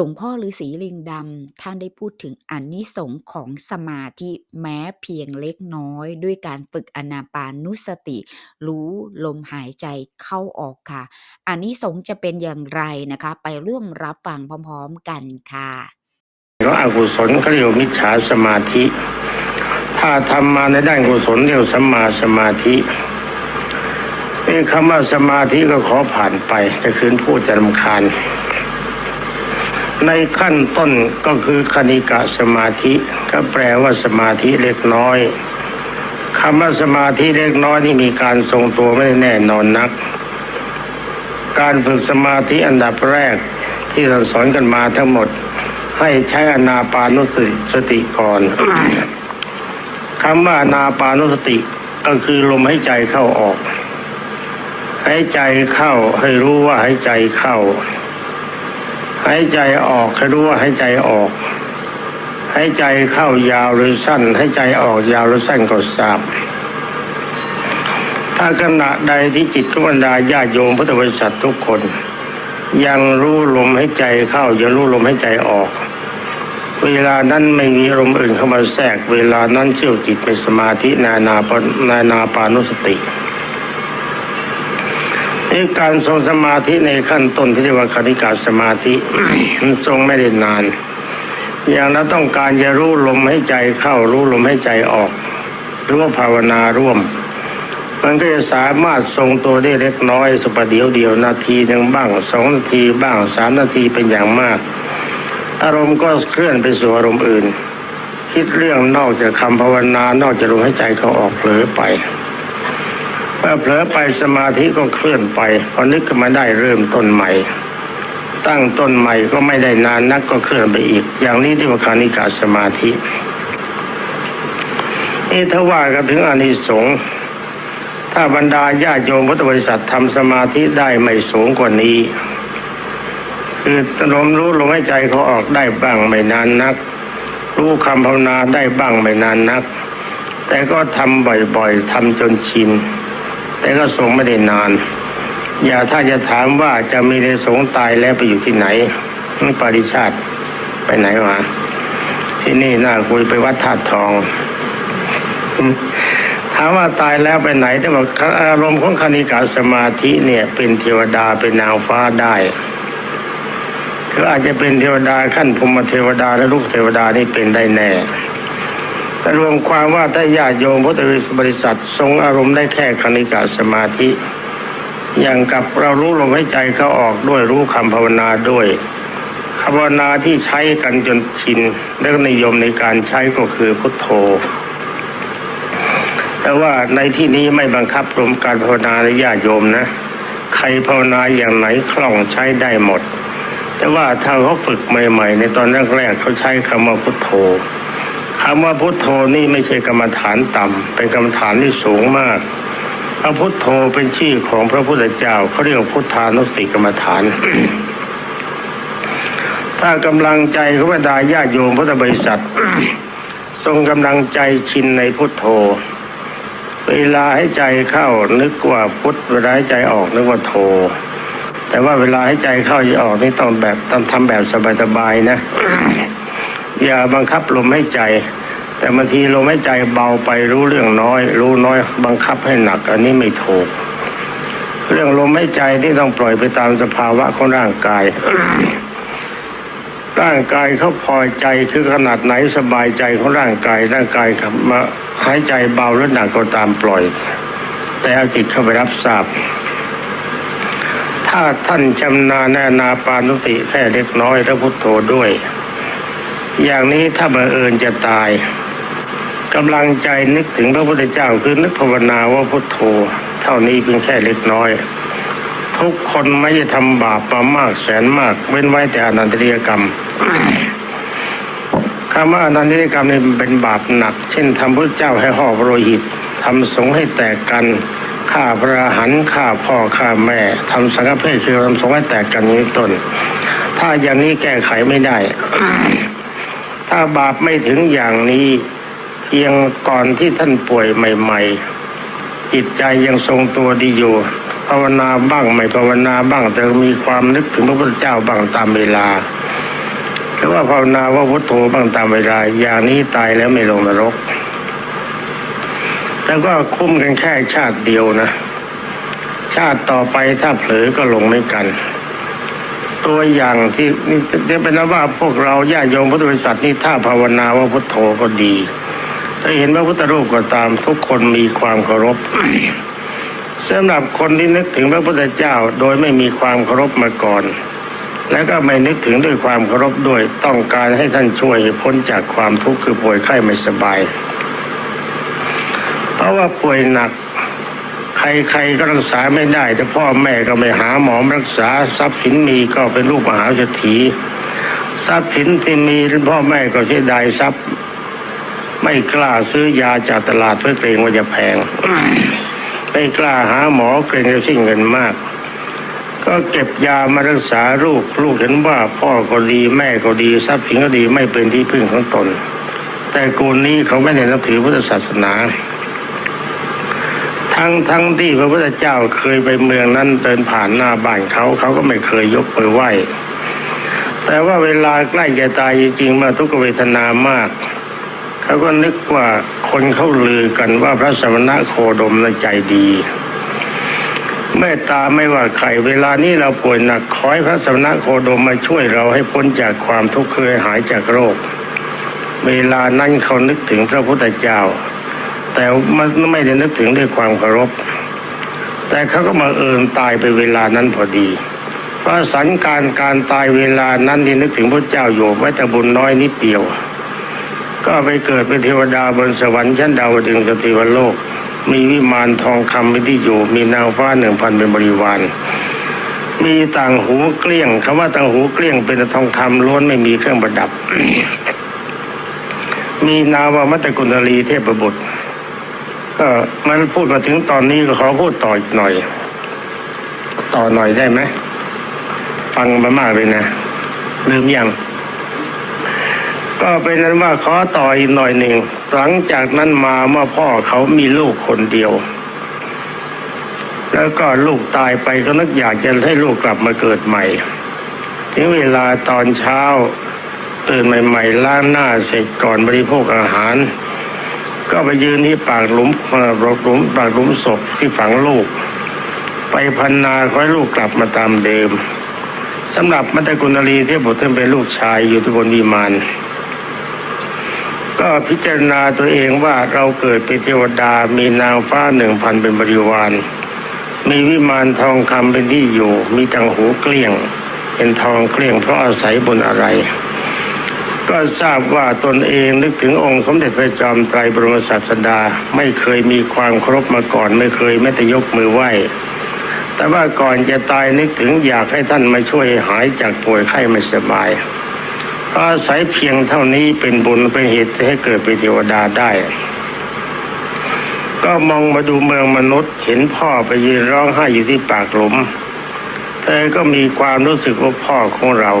หลวงพ่อฤาษีลิงดำท่านได้พูดถึงอานิสงส์ของสมาธิแม้เพียงเล็กน้อย ด้วยการฝึกอนาปานุสติ รู้ลมหายใจเข้าออกค่ะอานิสงส์จะเป็นอย่างไรนะคะ ไปร่วมรับฟังพร้อมๆกันค่ะเราอกุศลเขาเรียกว่ามิจฉาสมาธิ ถ้าทำมาในด้านกุศลเรียกว่าสัมมาสมาธินี่คำว่าสมาธิก็ขอผ่านไปจะคืนพูดจะรำคาญ ในขั้นต้นก็คือคณิกะสมาธิก็แปลว่าสมาธิเล็กน้อยคำว่าสมาธิเล็กน้อยนี่มีการทรงตัวไม่แน่นอนนัก การฝึกสมาธิอันดับแรกที่เราสอนกันมาทั้งหมด ให้ใช้อนาปานุสติสติก่อนคำว่าอนาปานุสติก็คือลมหายใจเข้าออกหายใจเข้าให้รู้ว่าหายใจเข้า หายใจออกให้รู้ว่าหายใจออกหายใจเข้ายาวหรือสั้นหายใจออกยาวหรือสั้นก็ทราบถ้าขณะใดที่จิตของบรรดาญาติโยมพุทธบริษัททุกคน ยังรู้ลมหายใจเข้ายังรู้ลมหายใจออก เวลานั้นไม่มีอารมอื่นเข้ามาแทรก เวลานั้นเชี่ยวจิตเป็นสมาธินานาปนานาปานุสติ นี่การทรงสมาธิในขั้นต้นที่เรียกว่าคณิกาสมาธิมันทรงไม่ได้นาน อย่างเราต้องการจะรู้ลมใหายใจเข้ารู้ลมใหายใจออกหรือว่าภาวนาร่วม มันก็จะสามารถทรงตัวได้เล็กน้อยสุประเดียวเดียวนาทีหนึ่งบ้างสองนาทีบ้างสามนาทีเป็นอย่างมาก อารมณ์ก็เคลื่อนไปสู่อารมณ์อื่น คิดเรื่องนอกจากคำภาวนานอกจากลมหายใจเขาออกเผลอไป เมื่อเผลอไปสมาธิก็เคลื่อนไปพอนึกขึ้นมาได้เริ่มต้นใหม่ ตั้งต้นใหม่ก็ไม่ได้นานนักก็เคลื่อนไปอีก อย่างนี้ที่ว่าคานิกาสมาธินี่ถ้าว่ากันถึงอานิสงส์ถ้าบรรดาญาโยมพุทธบริษัททำสมาธิได้ไม่สูงกว่านี้ คือลมรู้ลมหายใจเขาออกได้บ้างไม่นานนัก รู้คำภาวนาได้บ้างไม่นานนัก แต่ก็ทำบ่อยๆทำจนชิน แต่ก็ทรงไม่ได้นาน อย่าถ้าจะถามว่าจะมีในสงตายแล้วไปอยู่ที่ไหนนี่ปริชาติไปไหนวะที่นี่น่าคุยไปวัดธาตุทองถามว่าตายแล้วไปไหนแต่ว่าอารมณ์ของคณิกาสมาธิเนี่ย เป็นเทวดาเป็นนางฟ้าได้คืออาจจะเป็นเทวดาขั้นพรหมเทวดาและลูกเทวดานี่เป็นได้แน่ รวมความว่าถ้าญาติโยมพุทธบริษัท ทรงอารมณ์ได้แค่คณิกาสมาธิ อย่างกับเรารู้ลมหายใจเขาออกด้วยรู้คำภาวนาด้วยคำภาวนาที่ใช้กันจนชินและนิยมในการใช้ก็คือพุทโธ แต่ว่าในที่นี้ไม่บังคับรวมการภาวนาญาติโยมนะ ใครภาวนาอย่างไหนคล่องใช้ได้หมด แต่ว่าถ้าเขาฝึกใหม่ ๆ ในตอนแรกๆเขาใช้คำว่าพุทโธ คำว่าพุทโธนี่ไม่ใช่กรรมฐานต่ำเป็นกรรมฐานที่สูงมากพระพุทโธเป็นชื่อของพระพุทธเจ้าเขาเรียกพุทธานุสติกรรมฐาน ถ้ากำลังใจขบรรดาญาโยมพุทธบริษัท ทรงกำลังใจชินในพุทโธ เวลาให้ใจเข้านึกว่าพุทเวลาให้ใจออกนึกว่าโทแต่ว่าเวลาให้ใจเข้าจะออกนี่ต้องแบบต้องทำแบบสบายๆนะ อย่าบังคับลมให้ใจ แต่บางทีลมให้ใจเบาไปรู้เรื่องน้อย รู้น้อยบังคับให้หนัก อันนี้ไม่ถูก เรื่องลมให้ใจที่ต้องปล่อยไปตามสภาวะของร่างกายร่างกายเขาพอใจคือขนาดไหนสบายใจของร่างกายร่างกายมาหายใจเบาหรือหนักก็ตามปล่อย แต่เอาจิตเข้าไปรับทราบ ถ้าท่านชำนาญนนาปานุติแค่เล็กน้อยแล้วพุทโธด้วย อย่างนี้ถ้าบังเอิญจะตายกำลังใจนึกถึงพระพุทธเจ้าคือนึกภาวนาว่าพุทโธ เท่านี้เพียงแค่เล็กน้อย ทุกคนไม่จะทำบาปมามากแสนมาก เว้นไว้แต่อนันตริยกรรมคำว่าอนันตริยกรรมนี่เป็นบาปหนัก เช่นทำพระเจ้าให้ห่อพระโลหิตทำสงฆ์ให้แตกกันฆ่าพระหันฆ่าพ่อฆ่าแม่ทำสังฆเพศคือทำสงฆ์ให้แตกกันนี้ต้น ถ้าอย่างนี้แก้ไขไม่ได้ ถ้าบาปไม่ถึงอย่างนี้เพียงก่อนที่ท่านป่วยใหม่ ๆ จิตใจยังทรงตัวดีอยู่ภาวนาบ้างไม่ภาวนาบ้างแต่มีความนึกถึงพระพุทธเจ้าบ้างตามเวลาหรือว่าภาวนาว่าพุทโธบ้างตามเวลา อย่างนี้ตายแล้วไม่ลงนรกแต่ก็คุ้มกันแค่ชาติเดียวนะ ชาติต่อไปถ้าเผลอก็ลงไม่กัน ตัวอย่างที่นี่จะเป็นว่าพวกเราญาติโยมพุทธบริษัทนี่ถ้าภาวนาว่าพุทโธก็ดี ถ้าเห็นพระพุทธรูปก็ตามทุกคนมีความเคารพสำหรับคนที่นึกถึงพระพุทธเจ้าโดยไม่มีความเคารพมาก่อน และก็ไม่นึกถึงด้วยความเคารพด้วยต้องการให้ท่านช่วยพ้นจากความทุกข์คือป่วยไข้ไม่สบาย เพราะว่าป่วยหนัก ใครๆก็รักษาไม่ได้ แต่พ่อแม่ก็ไม่หาหมอรักษาทรัพย์สินมีก็เป็นลูกมหาเศรษฐีทรัพย์สินที่มีพ่อแม่ก็เสียดายทรัพย์ ไม่กล้าซื้อยาจากตลาดเพื่อเกรงว่าจะแพงไม่กล้าหาหมอเกรงจะสิ้นเงินมาก ก็เก็บยามารักษาลูกลูกเห็นว่าพ่อก็ดีแม่ก็ดีทรัพย์สินก็ดีไม่เป็นที่พึ่งของตน แต่กูนี้เขาไม่ได้นับถือพุทธศาสนา ทั้งทั้งที่พระพุทธเจ้าเคยไปเมืองนั้นเดินผ่านหน้าบ้านเขาเขาก็ไม่เคยยกมือไหว้ แต่ว่าเวลาใกล้จะตายจริงๆมื่อทุกขเวทนามากเขาก็นึกว่าคนเขาลือกันว่าพระสมณะโคดมนะใจดีเมตตาไม่ว่าใครเวลานี้เราป่วยหนักขอให้พระสมณะโคดมมาช่วยเราให้พ้นจากความทุกข์เคยหายจากโรค เวลานั้นเขานึกถึงพระพุทธเจ้า แต่มันไม่ได้นึกถึงด้วยความเคารพ แต่เขาก็มาเอิญตายไปเวลานั้นพอดีเพราะสันการการตายเวลานั้นที่นึกถึงพระเจ้าอยู่ไว้แต่บุญน้อยนิดเดียว ก็ไปเกิดเป็นเทวดาบนสวรรค์ชั้นดาวดึงสติวโลก มีวิมานทองคำเป็นที่อยู่ มีนางฟ้าหนึ่งพันเป็นบริวารมีต่างหูเกลี้ยงคำว่าต่างหูเกลี้ยงเป็นทองคำล้วนไม่มีเครื่องประดับ มีนาวามัตตกุณลีเทพบุตร ก็มันพูดมาถึงตอนนี้ก็ขอพูดต่ออีกหน่อย ต่อหน่อยได้ไหมฟังมามากเลยนะลืมยังก็เป็นนั้นว่าขอต่ออีกหน่อยหนึ่งหลังจากนั้นมาเมื่อพ่อเขามีลูกคนเดียว แล้วก็ลูกตายไปก็นึกอยากจะให้ลูกกลับมาเกิดใหม่ถึงเวลาตอนเช้า ตื่นใหม่ ๆ ล้างหน้าเสร็จก่อนบริโภคอาหาร ก็ไปยืนที่ปากหลุมเอ่อหลุมปากหลุมศพที่ฝังลูก ไปพันนาขอให้ลูกกลับมาตามเดิมสำหรับมัตตกุณลีเทพบุตรท่านเป็นลูกชายอยู่ที่บนวิมานก็พิจารณาตัวเองว่าเราเกิดเป็นเทวดามีนางฟ้าหนึ่งพันเป็นบริวาร มีวิมานทองคำเป็นที่อยู่ มีตังหูเกลี้ยง เป็นทองเกลี้ยงเพราะอาศัยบนอะไร ก็ทราบว่าตนเองนึกถึงองค์สมเด็จพระจอมไตรบรมศาสดาไม่เคยมีความเคารพมาก่อนไม่เคยแม้แต่ยกมือไหว้แต่ว่าก่อนจะตายนึกถึงอยากให้ท่านมาช่วยหายจากป่วยไข้ไม่สบายอาศัยเพียงเท่านี้เป็นบุญเป็นเหตุให้เกิดเป็นเทวดาได้ ก็มองมาดูเมืองมนุษย์เห็นพ่อไปยืนร้องไห้อยู่ที่ปากหลุมเธอก็มีความรู้สึกว่าพ่อของเรา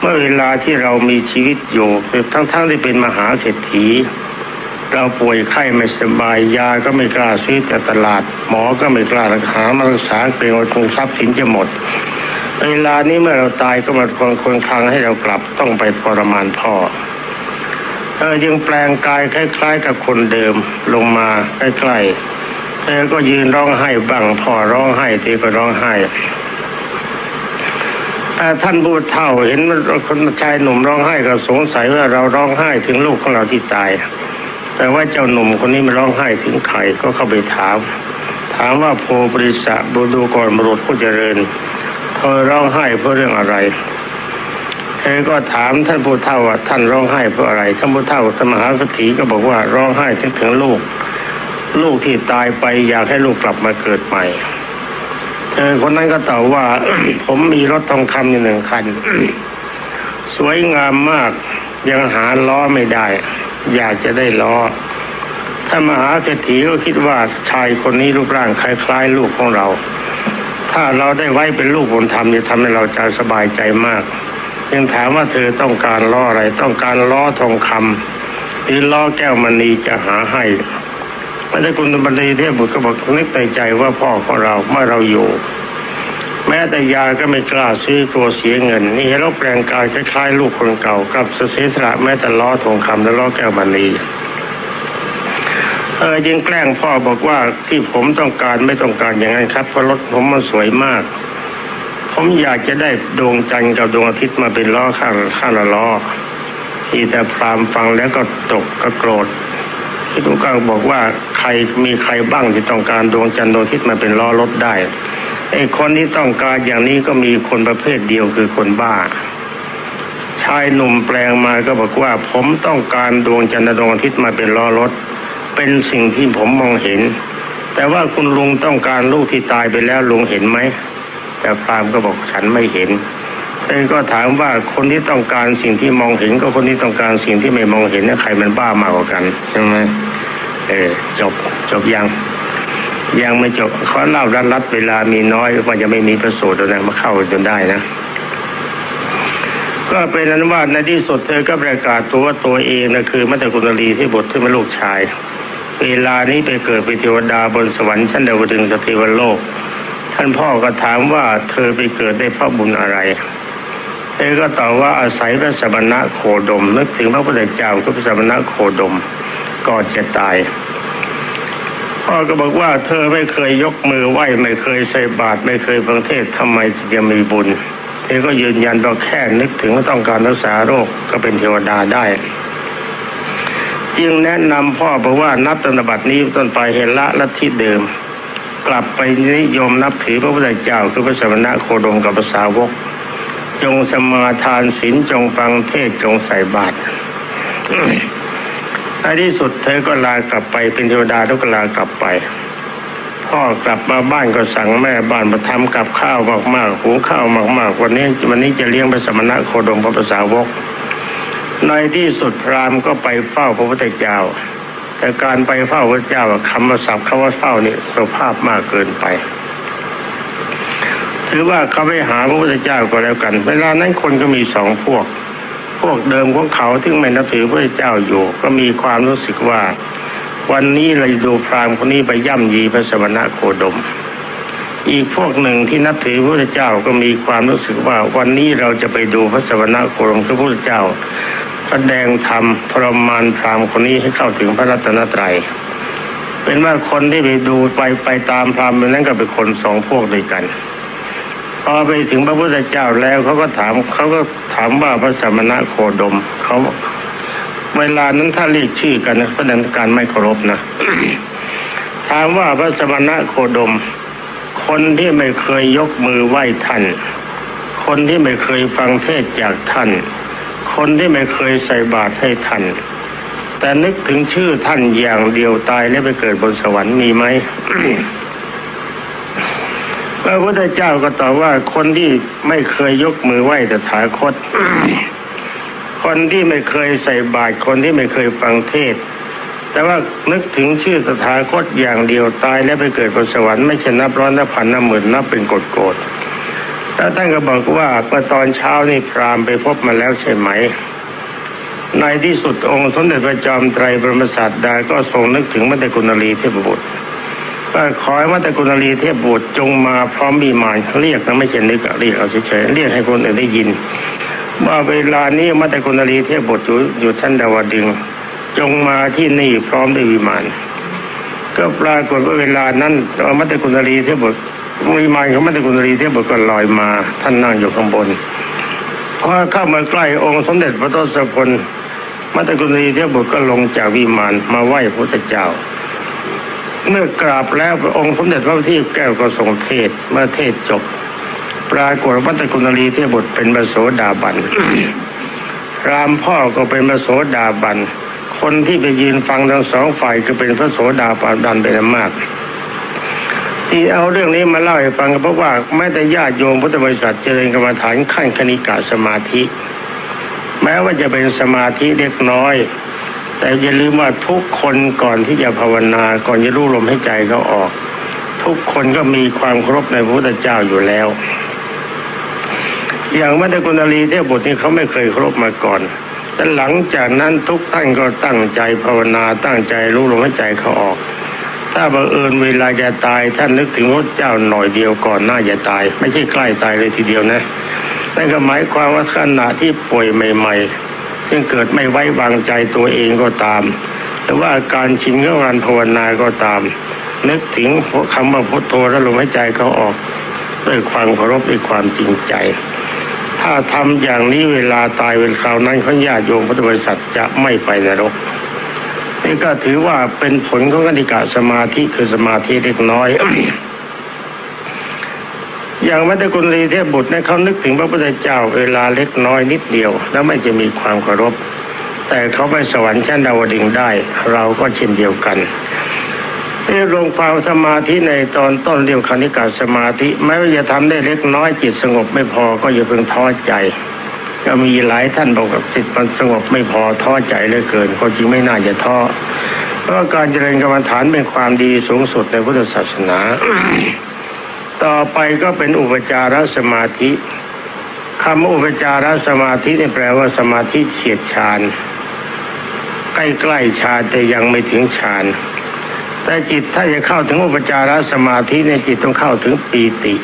เมื่อเวลาที่เรามีชีวิตอยู่ทั้งๆทที่เป็นมหาเศรษฐี เราป่วยไข้ไม่สบายยาก็ไม่กล้าซื้อจากตลาด หมอก็ไม่กล้ารักษามารักษาเกรงว่าคงทรัพย์สินจะหมดเวลานี้เมื่อเราตายก็มาคนคนคลังให้เรากลับต้องไปทรมานพ่อเธอยังแปลงกายคล้าย ๆ กับคนเดิมลงมาใกล้ๆเธอก็ยืนร้องไห้บ้างพ่อร้องไห้เธอก็ร้องไห้ ท่านผู้เฒ่าเห็นคนชายหนุ่มร้องไห้ก็สงสัยว่าเราร้องไห้ถึงลูกของเราที่ตาย แต่ว่าเจ้าหนุ่มคนนี้ไม่ร้องไห้ถึงใครก็เข้าไปถาม ถามว่าโพบริษะบูดูก่อนบุรุษผู้เจริญเธอร้องไห้เพราะเรื่องอะไรเธอก็ถามท่านผู้เฒ่าว่าท่านร้องไห้เพราะอะไร ท่านผู้เฒ่าสมหาสถีก็บอกว่าร้องไห้ถึงถึงลูก ลูกที่ตายไปอยากให้ลูกกลับมาเกิดใหม่ คนนั้นก็ตอบว่า ผมมีรถทองคำอยู่หนึ่งคัน สวยงามมากยังหาล้อไม่ได้ อยากจะได้ล้อ ถ้ามหาเศรษฐีก็คิดว่าชายคนนี้รูปร่างคล้าย ๆ ลูกของเรา ถ้าเราได้ไว้เป็นลูกบุญธรรมจะทำให้เราใจสบายใจมากยังถามว่าเธอต้องการล้ออะไร ต้องการล้อทองคำหรือล้อแก้วมณีจะหาให้ พระเจ้าคุณบันดีเทพบุตรก็บอกนึกในใจว่าพ่อของเราเมื่อเราอยู่ แม้แต่ยาก็ไม่กล้าซื้อกลัวเสียเงิน นี่เราแปลงกายคล้ายๆลูกคนเก่ากับเสียสละแม้แต่ล้อทองคำและล้อแก้วมณีเออยังแกล้งพ่อบอกว่าที่ผมต้องการไม่ต้องการอย่างนั้นครับเพราะรถผมมันสวยมาก ผมอยากจะได้ดวงจันทร์กับดวงอาทิตย์มาเป็นล้อข้างข้างละล้อที่แต่พรามฟังแล้วก็ตกก็โกรธที่ทุกการบอกว่า ใครมีใครบ้างที่ต้องการดวงจันทร์ดวงอาทิตย์มาเป็นล้อรถได้ไอ้คนที่ต้องการอย่างนี้ก็มีคนประเภทเดียวคือคนบ้า ชายหนุ่มแปลงมาก็บอกว่าผมต้องการดวงจันทร์ดวงอาทิตย์มาเป็นล้อรถ เป็นสิ่งที่ผมมองเห็น แต่ว่าคุณลุงต้องการลูกที่ตายไปแล้วลุงเห็นไหมแต่พรามก็บอกฉันไม่เห็นเองก็ถามว่าคนที่ต้องการสิ่งที่มองเห็น ก็คนที่ต้องการสิ่งที่ไม่มองเห็นเนี่ยใครมันบ้ามากกว่ากันใช่ไหม เออจบจบยัง ยังไม่จบเขาเล่ารัดรัดเวลามีน้อยว่าจะไม่มีประสูตรนะมาเข้าจนได้นะ ก็เป็นนั้นว่าในที่สุดเธอก็ประกาศตัวว่าตัวเองนะคือมัตตกุณลีที่บทที่เป็นลูกชาย เวลานี้ไปเกิดเป็นเทวดาบนสวรรค์ชั้นดาวดึงสเทวโลก ท่านพ่อก็ถามว่าเธอไปเกิดได้เพราะบุญอะไรเธอก็ตอบว่าอาศัยพระสมณะโคดมนึกถึงพระพุทธเจ้าคือพระสมณะโคดม ก่อนจะตาย พ่อก็บอกว่า เธอไม่เคยยกมือไหว้ไม่เคยใส่บาตรไม่เคยฟังเทศน์ทำไมจะมีบุญเธอก็ยืนยันว่าแค่นึกถึงว่าต้องการรักษาโรคก็เป็นเทวดาได้จึงแนะนำพ่อบอกว่านับตั้งแต่บัดนี้ต้นไปเห็นละลัทธิเดิม กลับไปนิยมนับถือพระพุทธเจ้าคือพระสมณะโคดมกับภาษาวก จงสมาทานศีลจงฟังเทศจงใส่บาตร ในที่สุดเธอก็ลากลับไปเป็นเทวดาแล้วก็ลากลับไป พ่อกลับมาบ้านก็สั่งแม่บ้านมาทำกับข้าวมากๆหุงข้าวมากๆ วันนี้วันนี้จะเลี้ยงพระสมณะโคดมกับภาษาวก ในที่สุดพรามก็ไปเฝ้าพระพุทธเจ้า แต่การไปเฝ้าพระเจ้าคำว่าศัพท์คำว่าเฝ้านี่สุภาพมากเกินไปถือว่าเขาไปหาพระพุทธเจ้าก็แล้วกัน เวลานั้นคนก็มีสองพวก พวกเดิมของเขาที่ไม่นับถือพระเจ้าอยู่ ก็มีความรู้สึกว่า วันนี้เราดูพรามคนนี้ไปย่ำยีพระสมณะโคดม อีกพวกหนึ่งที่นับถือพระเจ้าก็มีความรู้สึกว่า วันนี้เราจะไปดูพระสมณะโคดมคือพระเจ้าแสดงธรรมทรมานพรามคนนี้ให้เข้าถึงพระรัตนตรัยเป็นว่าคนที่ไปดูไปไปตามพรามนั้นก็เป็นคนสองพวกด้วยกัน พอไปถึงพระพุทธเจ้าแล้วเขาก็ถามเขาก็ถามว่าพระสมณะโคดมเขาเวลานั้นถ้าเรียกชื่อกันนะแสดงการไม่เคารพนะถามว่าพระสมณะโคดม คนที่ไม่เคยยกมือไหว้ท่าน คนที่ไม่เคยฟังเทศจากท่าน คนที่ไม่เคยใส่บาตรให้ท่าน แต่นึกถึงชื่อท่านอย่างเดียวตายแล้วไปเกิดบนสวรรค์มีไหม พระพุทธเจ้าก็ตอบว่าคนที่ไม่เคยยกมือไหว้ตถาคต คนที่ไม่เคยใส่บาตรคนที่ไม่เคยฟังเทศ แต่ว่านึกถึงชื่อตถาคตอย่างเดียวตายแล้วไปเกิดบนสวรรค์ไม่ชนับร้อยนับพันนับหมื่นนับเป็นกฎโกรธแล้วท่านก็บอกว่าเมื่อตอนเช้านี่พรามไปพบมาแล้วใช่ไหม ในที่สุดองค์สมเด็จพระจอมไตรบรมศาสดาก็ทรงนึกถึงมัตตกุณลีเทพบุตร ว่าขอให้มัตตกุณลีเทพบุตรจงมาพร้อมมีมานเรียกนะไม่ใช่นึกเรียกเอาเฉยๆเรียกให้คนอื่นได้ยิน ว่าเวลานี้มัตตกุณลีเทพบุตรอยู่ท่านดาวดึง จงมาที่นี่พร้อมด้วยวิมานก็ปรากฏว่าเวลานั้นเอามัตตกุณลีเทพบุตรวิมานของมัตตกุณลีเทพบุตรก็ลอยมา ท่านนั่งอยู่ข้างบนพอเข้ามาใกล้องค์สมเด็จพระทศพลมัตตกุณลีเทพบุตรก็ลงจากวิมานมาไหว้พระเจ้า เมื่อกราบแล้วพระองค์สมเด็จพระบัณฑิตแก้วก็ทรงเทศเมื่อเทศจบ ปรากฏวัตตกุณลีเทพบุตรเป็นพระโสดาบันรามพ่อก็เป็นพระโสดาบันคนที่ไปยืนฟังทั้งสองฝ่ายก็เป็นพระโสดาบันเป็นอันมาก ที่เอาเรื่องนี้มาเล่าให้ฟังก็เพราะว่าแม้แต่ญาติโยมพุทธบริษัทเจริญกรรมฐานขั้นคณิกาสมาธิ แม้ว่าจะเป็นสมาธิเล็กน้อย แต่อย่าลืมว่าทุกคนก่อนที่จะภาวนา ก่อนจะรู้ลมให้ใจเขาออก ทุกคนก็มีความเคารพในพระพุทธเจ้าอยู่แล้ว อย่างมัตตกุณลีเทพบุตรนี่เขาไม่เคยเคารพมาก่อนแต่หลังจากนั้นทุกท่านก็ตั้งใจภาวนาตั้งใจรู้ลมหายใจเขาออก ถ้าบังเอิญเวลาจะตายท่านนึกถึงพระเจ้าหน่อยเดียวก่อนหน้าจะตาย ไม่ใช่ใกล้ตายเลยทีเดียวนะนั่นก็หมายความว่าขณะที่ป่วยใหม่ ๆ ซึ่งเกิดไม่ไว้วางใจตัวเองก็ตาม หรือว่าการชินกับการภาวนาก็ตาม นึกถึงคำว่าพุทโธแล้วลมหายใจเขาออกด้วยความเคารพด้วยความจริงใจ ถ้าทำอย่างนี้เวลาตายเป็นคราวนั้นเขาญาติโยมพุทธบริษัทจะไม่ไปนรกนี่ก็ถือว่าเป็นผลของกติกาสมาธิคือสมาธิเล็กน้อย อย่างมัตตกุลรีเทพบุตรเนี่ยเขานึกถึงพระพุทธเจ้าเวลาเล็กน้อยนิดเดียว แล้วไม่จะมีความเคารพ แต่เขาไปสวรรค์ชั้นดาวดึงได้ เราก็เช่นเดียวกันที่ลงความสมาธิในตอนต้นเรียกคณิกาสมาธิแม้ว่าจะทำได้เล็กน้อยจิตสงบไม่พอก็อย่าเพิ่งท้อใจ ก็มีหลายท่านบอกกับจิตมันสงบไม่พอท้อใจเหลือเกินความจริงไม่น่าจะท้อเพราะการเจริญกรรมฐานเป็นความดีสูงสุดในพุทธศาสนา ต่อไปก็เป็นอุปจารสมาธิคำอุปจารสมาธินี่แปลว่าสมาธิเฉียดฌานใกล้ๆฌานแต่ยังไม่ถึงฌานแต่จิตถ้าจะเข้าถึงอุปจารสมาธิในจิตต้องเข้าถึงปีติ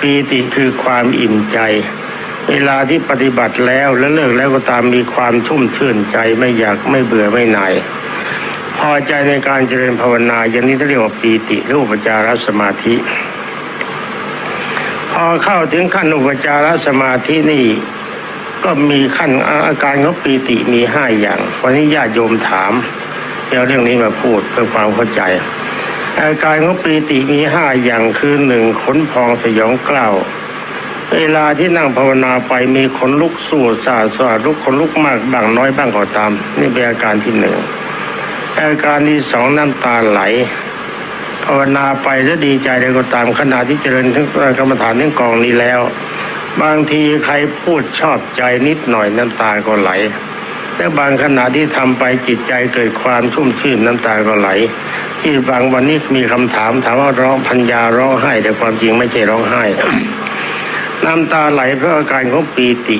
ปีติคือความอิ่มใจ เวลาที่ปฏิบัติแล้วและเลิกแล้วก็ตามมีความชุ่มชื่นใจไม่อยากไม่เบื่อไม่หน่ายพอใจในการเจริญภาวนาอย่างนี้เรียกว่าปีติหรืออุปจารสมาธิ พอเข้าถึงขั้นอุปจารสมาธินี่ ก็มีขั้นอาการของปีติมีห้าอย่าง วันนี้ญาติโยมถามเดี๋ยวเรื่องนี้มาพูดเพื่อความเข้าใจ อาการของปีติมีห้าอย่างคือหนึ่งขนพองสยองกล้าวเวลาที่นั่งภาวนาไปมีขนลุกสู้ซาสาลุกขนลุกมากบ้างน้อยบ้างก็ตาม นี่เป็นอาการที่หนึ่งอาการที่สองน้ำตาไหล ภาวนาไปจะดีใจใดก็ตามขณะที่เจริญทั้งกรรมฐานทั้งกองนี้แล้ว บางทีใครพูดชอบใจนิดหน่อยน้ำตาก็ไหลแต่บางขณะที่ทำไปจิตใจเกิดความชุ่มชื่นน้ำตาก็ไหล ที่บางวันนี้มีคำถามถามว่าร้องพัญญาร้องไห้ แต่ความจริงไม่ใช่ร้องไห้ น้ำตาไหลเพราะอาการของปีติ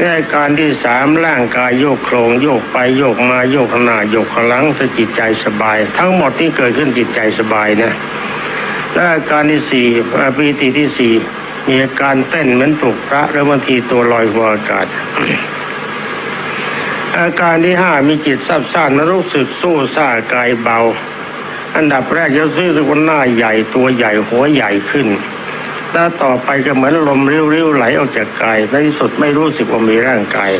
ในอาการที่สามร่างกายโยกโครงโยกไปโยกมาโยกข้างหน้าโยกขลังจะจิตใจสบาย ทั้งหมดที่เกิดขึ้นจิตใจสบายนะและอาการที่สี่ปีติที่สี่มีอาการเต้นเหมือนปลุกพระแล้วบางทีตัวลอยหัวอากาศ อาการที่ห้ามีจิตซับซ่านรู้สึกสู้ซ่ากายเบา อันดับแรกจะรู้สึกว่าหน้าใหญ่ตัวใหญ่หัวใหญ่ขึ้น แล้วต่อไปก็เหมือนลมริ้วๆไหลออกจากกายในที่สุดไม่รู้สึกว่ามีร่างกาย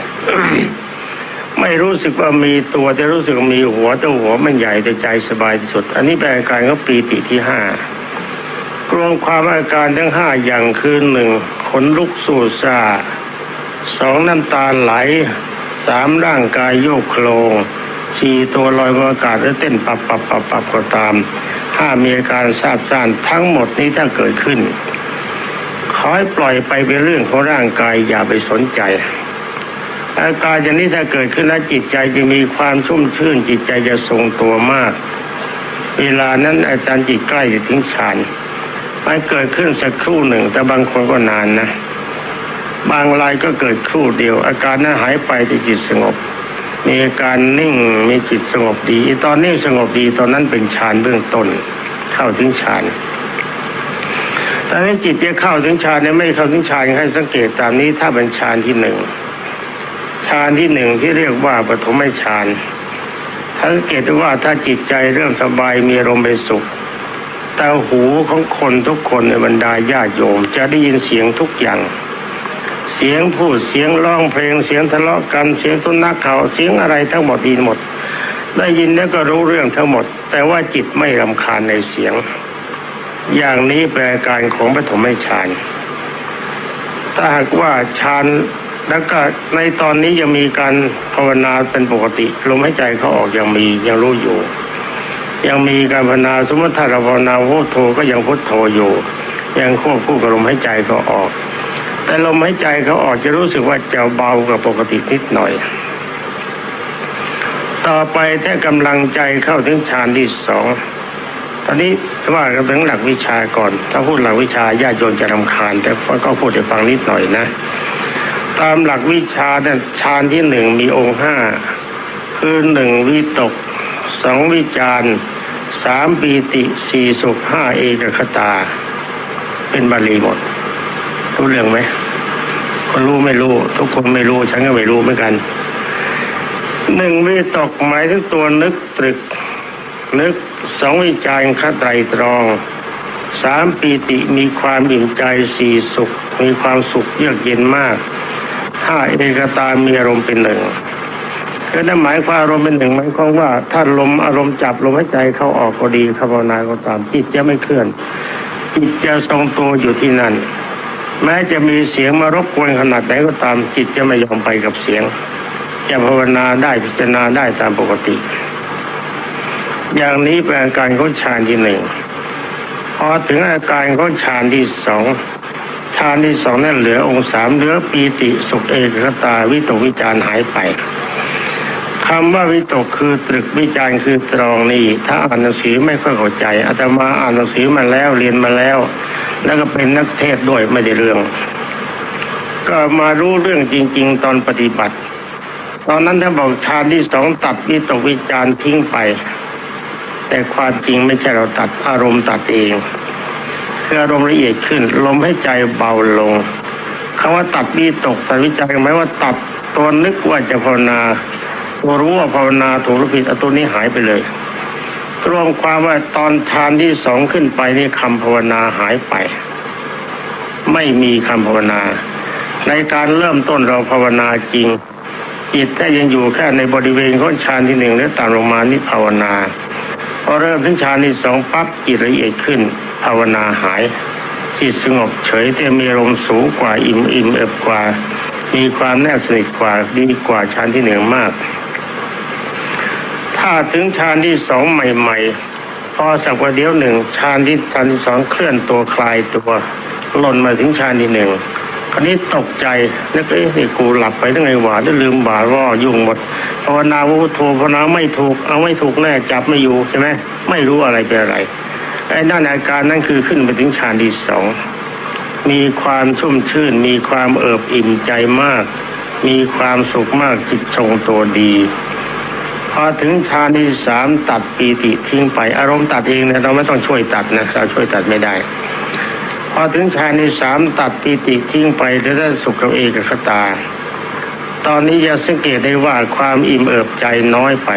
ไม่รู้สึกว่ามีตัวแต่รู้สึกมีหัวแต่หัวมันใหญ่แต่ใจสบายที่สุด อันนี้เป็นอาการของปีติที่ห้ารวมความอาการทั้งห้าอย่างคือหนึ่งขนลุกสู่ซาสองน้ำตาไหลสามร่างกายโยกโครงสี่ตัวลอยบนอากาศและเต้นปับปับปับปับก็ตามห้ามีอาการทราบซ่านทั้งหมดนี้ถ้าเกิดขึ้น ให้ปล่อยไปเป็นเรื่องของร่างกายอย่าไปสนใจ อาการอย่างนี้ถ้าเกิดขึ้นแล้วจิตใจจะมีความชุ่มชื่น จิตใจจะทรงตัวมาก เวลานั้นอาจารย์จิตใกล้จะถึงฌานมันเกิดขึ้นสักครู่หนึ่ง แต่บางคนก็นานนะ บางรายก็เกิดครู่เดียว อาการนั้นหายไปที่จิตสงบ มีอาการนิ่งมีจิตสงบดี ตอนนี้สงบดีตอนนั้นเป็นฌานเบื้องต้นเข้าถึงฌาน ตอนนี้จิตจะเข้าถึงฌานเนี่ยไม่เข้าถึงฌานให้สังเกตตามนี้ ถ้าเป็นฌานที่หนึ่งฌานที่หนึ่งที่เรียกว่าปฐมฌานสังเกตว่าถ้าจิตใจเริ่มสบายมีอารมณ์เป็นสุขแต่หูของคนทุกคนในบรรดาญาโยม จะได้ยินเสียงทุกอย่าง เสียงพูดเสียงร้องเพลงเสียงทะเลาะกันเสียงตุนักเขาเสียงอะไรทั้งหมดดีหมด ได้ยินแล้วก็รู้เรื่องทั้งหมด แต่ว่าจิตไม่รำคาญในเสียง อย่างนี้แปลอาการของปฐมฌานถ้าหากว่าฌานแล้วก็ในตอนนี้ยังมีการภาวนาเป็นปกติลมหายใจเขาออกยังมียังรู้อยู่ ยังมีการภาวนาสมมติถ้าเราภาวนาพุทโธก็ยังพุทโธอยู่ ยังควบคู่กับลมหายใจเขาออก แต่ลมหายใจเขาออกจะรู้สึกว่าจะเบากว่าปกตินิดหน่อย ต่อไปถ้ากำลังใจเข้าถึงฌานที่สอง ตอนนี้ว่ากันถึงหลักวิชาก่อน ถ้าพูดหลักวิชาญาติโยมจะรำคาญ แต่ก็พูดให้ฟังนิดหน่อยนะ ตามหลักวิชาเนี่ยฌานที่หนึ่งมีองค์ห้าคือหนึ่งวิตกสองวิจารสามปีติสี่สุขห้าเอกคตา เป็นบาลีหมดรู้เรื่องไหมคนรู้ไม่รู้ ทุกคนไม่รู้ ฉันก็ไม่รู้เหมือนกันหนึ่งวิตกหมายถึงตัวนึกตรึกนึก สองวิจารณ์คไตรตรองสามปีติมีความอิ่มใจสี่สุข มีความสุขเยือกเย็นมากห้าเอกตามีอารมณ์เป็นหนึ่งก็นั่นหมายความอารมณ์เป็นหนึ่งหมายความว่าถ้าลมอารมณ์จับลมหายใจเข้าออกก็ดีคำภาวนาก็ตามจิตจะไม่เคลื่อน จิตจะทรงตัวอยู่ที่นั่น แม้จะมีเสียงมารบกวนขนาดไหนก็ตามจิตจะไม่ยอมไปกับเสียง จะภาวนาได้พิจารณาได้ตามปกติ อย่างนี้เป็นอาการของฌานที่หนึ่งพอถึงอาการของฌานที่สองฌานที่สองนั่นเหลือองค์สามเหลือปีติสุขเอกคตาวิตกวิจารหายไปคำว่าวิตกคือตรึกวิจารคือตรองนี่ถ้าอ่านหนังสือไม่ค่อยเข้าใจอาตมาอ่านหนังสือมาแล้วเรียนมาแล้ว แล้วก็เป็นนักเทศด้วยไม่ได้เรื่อง ก็มารู้เรื่องจริง ๆ ตอนปฏิบัติ ตอนนั้นท่านบอกฌานที่สองตัดวิตกวิจารทิ้งไป แต่ความจริงไม่ใช่เราตัดอารมณ์ตัดเองคืออารมณ์ละเอียดขึ้น ลมให้ใจเบาลงคำว่าตัดวิตกตัดวิจารหมายว่าตัดตัวนึกว่าจะภาวนาตัวรู้ว่าภาวนาถูกหรือผิดตัวนี้หายไปเลยรวมความว่าตอนฌานที่สองขึ้นไปนี่คำภาวนาหายไป ไม่มีคำภาวนา ในการเริ่มต้นเราภาวนาจริงจิตถ้ายังอยู่แค่ในบริเวณของฌานที่หนึ่งและตามลงมานี่ภาวนา อเริ่มถึงฌานที่สองปั๊บจิตละเอียดขึ้น ภาวนาหาย จิตสงบเฉยแต่มีอารมสูงกว่าอิ่มอิ่มเอิบกว่า มีความแนบสนิทกว่าดีกว่าฌานที่หนึ่งมาก ถ้าถึงฌานที่สองใหม่ ๆ พอสักว่าเดียวหนึ่งฌานที่ฌานที่สองเคลื่อนตัวคลายตัวหล่นมาถึงฌานที่หนึ่ง คราวนี้ตกใจนึกเอ๊ะนี่กูหลับไปตั้งไงวะได้ลืมบาว่ายุ่งหมดภาวนาวุโธภาวนาไม่ถูก เอาไม่ถูกแน่จับไม่อยู่ใช่ไหมไม่รู้อะไรเป็นอะไรไอ้นั่นอาการนั่นคือขึ้นไปถึงฌานที่สองมีความชุ่มชื่น มีความเอิบอิ่มใจมาก มีความสุขมากจิตทรงตัวดีพอถึงฌานที่สามตัดปีติทิ้งไปอารมณ์ตัดเองเนี่ยเราไม่ต้องช่วยตัดนะเราช่วยตัดไม่ได้ พอถึงฌานที่สามตัดปีติทิ้งไปจะได้สุขกับเอกคตา ตอนนี้จะสังเกตได้ว่าความอิ่มเอิบใจน้อยไป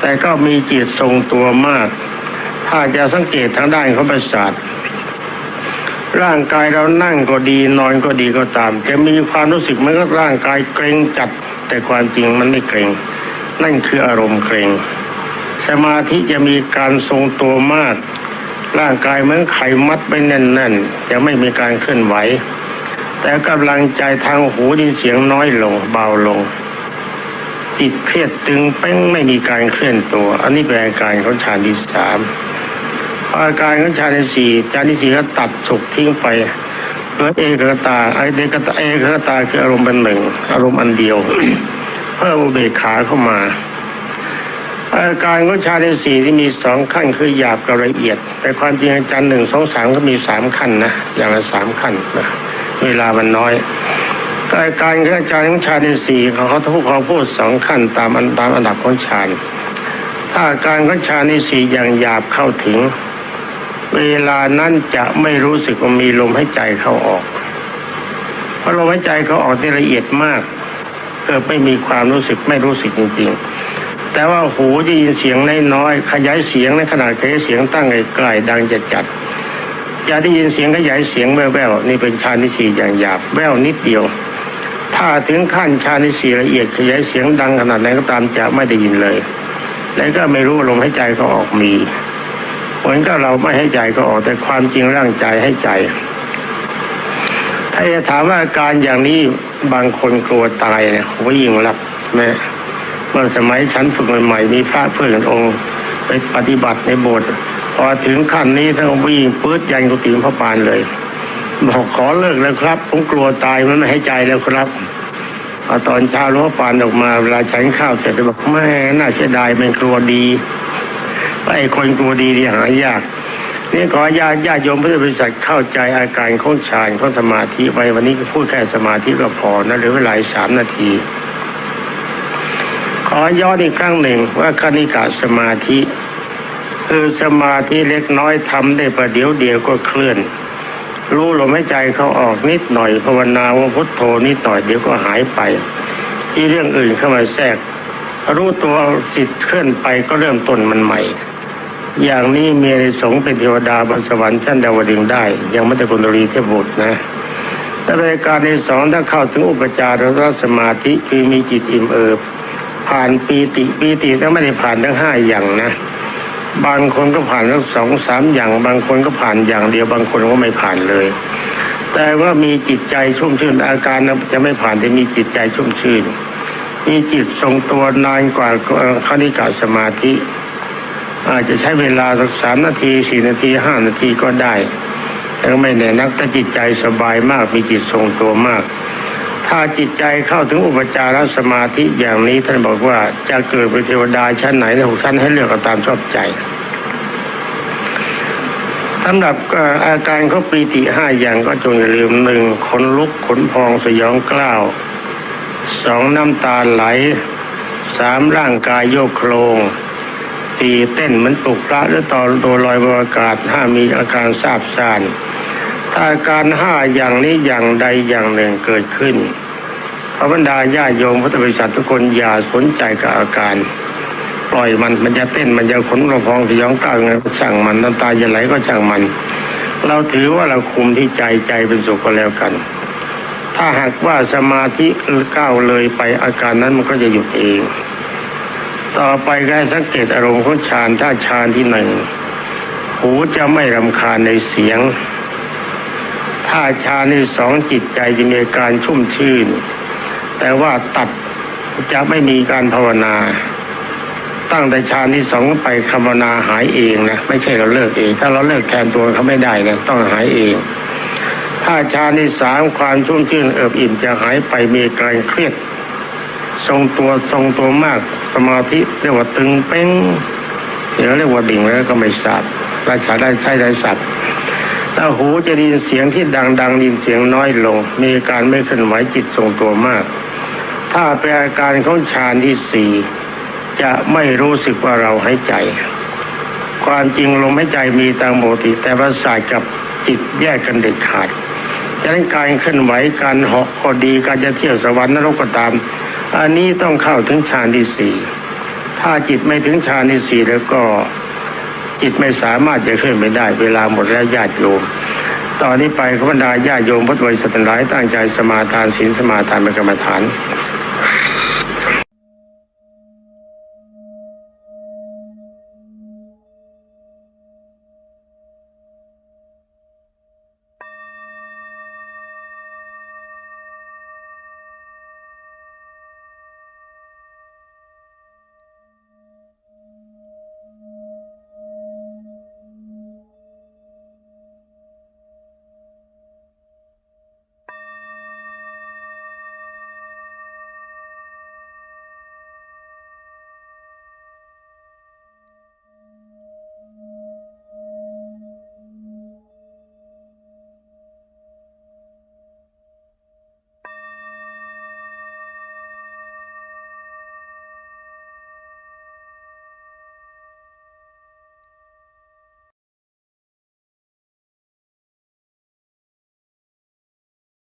แต่ก็มีจิตทรงตัวมาก ถ้าจะสังเกตทางด้านของประสาทร่างกายเรานั่งก็ดีนอนก็ดีก็ตาม จะมีความรู้สึกเหมือนกับร่างกายเกรงจัด แต่ความจริงมันไม่เกรง นั่นคืออารมณ์เกรงสมาธิจะมีการทรงตัวมาก ร่างกายเหมือนไขมัดไปแน่นๆ จะไม่มีการเคลื่อนไหว แต่กำลังใจทางหูดินเสียงน้อยลงเบาลงจิตเครียดตึงเป้งไม่มีการเคลื่อนตัว อันนี้เป็นอาการของฌานที่สามอาการของฌานที่สี่ฌานที่สี่ก็ตัดสุขทิ้งไปเหลือเอกคตาไอเดกตาเอกคตาคืออารมณ์เป็นหนึ่ง อารมณ์อันเดียว เพิ่มอุเบกขาเข้ามา อาการของฌาในสี่ที่มีสองขั้นคือหยาบกับละเอียด แต่ความจริงอาจารย์หนึ่งสองสามก็มีสามขั้นนะอย่างละสามขั้นนะเวลามันน้อยอาการของอาจารย์ของฌาในสี่เขาเขาทุกเขาพูดสองขั้นตามอันตามอันดับของฌาถ้าอาการของฌาในสี่อย่างหยาบเข้าถึง เวลานั้นจะไม่รู้สึกว่ามีลมหายใจเข้าออก เพราะลมหายใจเขาออกที่ละเอียดมากเกิดไม่มีความรู้สึกไม่รู้สึกจริงๆ แต่ว่าหูจะยินเสียงน้อยๆขยายเสียงในขนาดขยายเสียงตั้งไกลๆดังจัดจัดๆจะได้ยินเสียงขยายเสียงแว่วๆนี่เป็นชานิสีอย่างหยาบแว่วนิดเดียว ถ้าถึงขั้นชานิสีละเอียดขยายเสียงดังขนาดไหนก็ตามจะไม่ได้ยินเลย และก็ไม่รู้ลมหายใจเขาออกมีเหมือนกับเราไม่ให้ใจก็ออกแต่ความจริงร่างใจให้ใจ ถ้าจะถามว่าอาการอย่างนี้บางคนกลัวตายเนี่ยผมยิ่งรับแม่ เมื่อสมัยฉันฝึกใหม่ๆมีพระเพื่อนองค์ไปปฏิบัติในโบสถ์พอถึงขั้นนี้ท่านองค์ยิงปื๊ดยันกุฏิพระปานเลย บอกขอเลิกแล้วครับ ผมกลัวตายมันไม่ให้ใจแล้วครับพอตอนเช้าหลวงปานออกมาเวลาฉันข้าวเสร็จบอกแม่น่าเสียดายเป็นกลัวดีไอ้คนกลัวดีนี่หายากนี่ขอญาติญาติโยมพุทธบริษัทเข้าใจอาการของฌานของสมาธิไปวันนี้ก็พูดแค่สมาธิก็พอนะเหรือเวลาสามนาที อย้อนอีกครั้งหนึ่งว่าคณิกาสมาธิ คือสมาธิเล็กน้อยทำได้ประเดี๋ยวเดียวก็เคลื่อน รู้ลมหายใจเขาออกนิดหน่อยภาวนาว่าพุทโธนิดหน่อยเดี๋ยวก็หายไป ที่เรื่องอื่นเข้ามาแทรก รู้ตัวจิตเคลื่อนไปก็เริ่มต้นมันใหม่ อย่างนี้มีในสงส์เป็นเทวดาบนสวรรค์ชั้นดาวดึงได้ ยังไม่ได้กุณรีเทพบุตรนะแต่รายการที่สองถ้าเข้าถึงอุปจารสมาธิคือมีจิตอิ่มเอิบ ผ่านปีติปีติก็ไม่ได้ผ่านทั้งห้าอย่างนะ บางคนก็ผ่านทั้งสองสามอย่าง บางคนก็ผ่านอย่างเดียวบางคนก็ไม่ผ่านเลย แต่ว่ามีจิตใจชุ่มชื่นอาการจะไม่ผ่านแต่มีจิตใจชุ่มชื่น มีจิตทรงตัวนานกว่าคณิกาสมาธิ อาจจะใช้เวลาสักสามนาทีสี่นาทีห้านาทีก็ได้แต่ไม่แน่นักถ้าจิตใจสบายมากมีจิตทรงตัวมาก ถ้าจิตใจเข้าถึงอุปจารสมาธิอย่างนี้ท่านบอกว่าจะเกิดเป็นเทวดาชั้นไหนในหกชั้นให้เลือกตามชอบใจสำหรับอาการเขาปีติห้าอย่างก็จงอย่าลืมหนึ่งขนลุกขนพองสยองกล้าวสองน้ำตาไหลสามร่างกายโยกโครงสี่เต้นเหมือนปลุกพระหรือต่อตัวลอยบนอากาศห้ามีอาการทราบซ่าน ถ้าอาการห้าอย่างนี้อย่างใดอย่างหนึ่งเกิดขึ้นพระบรรดาญาโยมพุทธบริษัททุกคนอย่าสนใจกับอาการ ปล่อยมันมันจะเต้นมันจะขนกระพองสยองกล้าวไงก็ช่างมันน้ำตาจะไหลก็ช่างมัน เราถือว่าเราคุมที่ใจใจเป็นสุขก็แล้วกัน ถ้าหากว่าสมาธิก้าวเลยไปอาการนั้นมันก็จะหยุดเอง ต่อไปก็สังเกตอารมณ์ของฌานถ้าฌานที่หนึ่งหูจะไม่รำคาญในเสียง ถ้าฌาในสองจิตใจจะมีการชุ่มชื่น แต่ว่าตัดจะไม่มีการภาวนา ตั้งแต่ฌานที่สองไปคำภาวนาหายเองนะไม่ใช่เราเลิกเอง ถ้าเราเลิกแทนตัวเขาไม่ได้นะต้องหายเอง ถ้าฌานที่สามความชุ่มชื่นเอิบอิ่มจะหายไปมีการเครียดทรงตัวทรงตัวมากสมาธิเรียกว่าตึงเป้งเดี๋ยวเรียกว่าดิ่งแล้วก็ไม่ทราบราชาได้ใช้ได้สัตว์ ถ้าหูจะได้ยินเสียงที่ดังดังได้ยินเสียงน้อยลง มีอาการไม่เคลื่อนไหวจิตทรงตัวมาก ถ้าเป็นอาการของฌานที่สี่จะไม่รู้สึกว่าเราหายใจ ความจริงลมหายใจมีตามปกติแต่ประสาทกับจิตแยกกันเด็ดขาดฉะนั้นการเคลื่อนไหวการเหาะก็ดีการจะเที่ยวสวรรค์นรกก็ตาม อันนี้ต้องเข้าถึงฌานที่สี่ถ้าจิตไม่ถึงฌานที่สี่แล้วก็ จิตไม่สามารถจะเคลื่อนไปได้ เวลาหมดแล้วญาติโยมตอนนี้ไปขบรรดาญาติโยมพุทธบริษัททั้งหลายตั้งใจสมาทานศีลสมาทานเป็นกรรมฐาน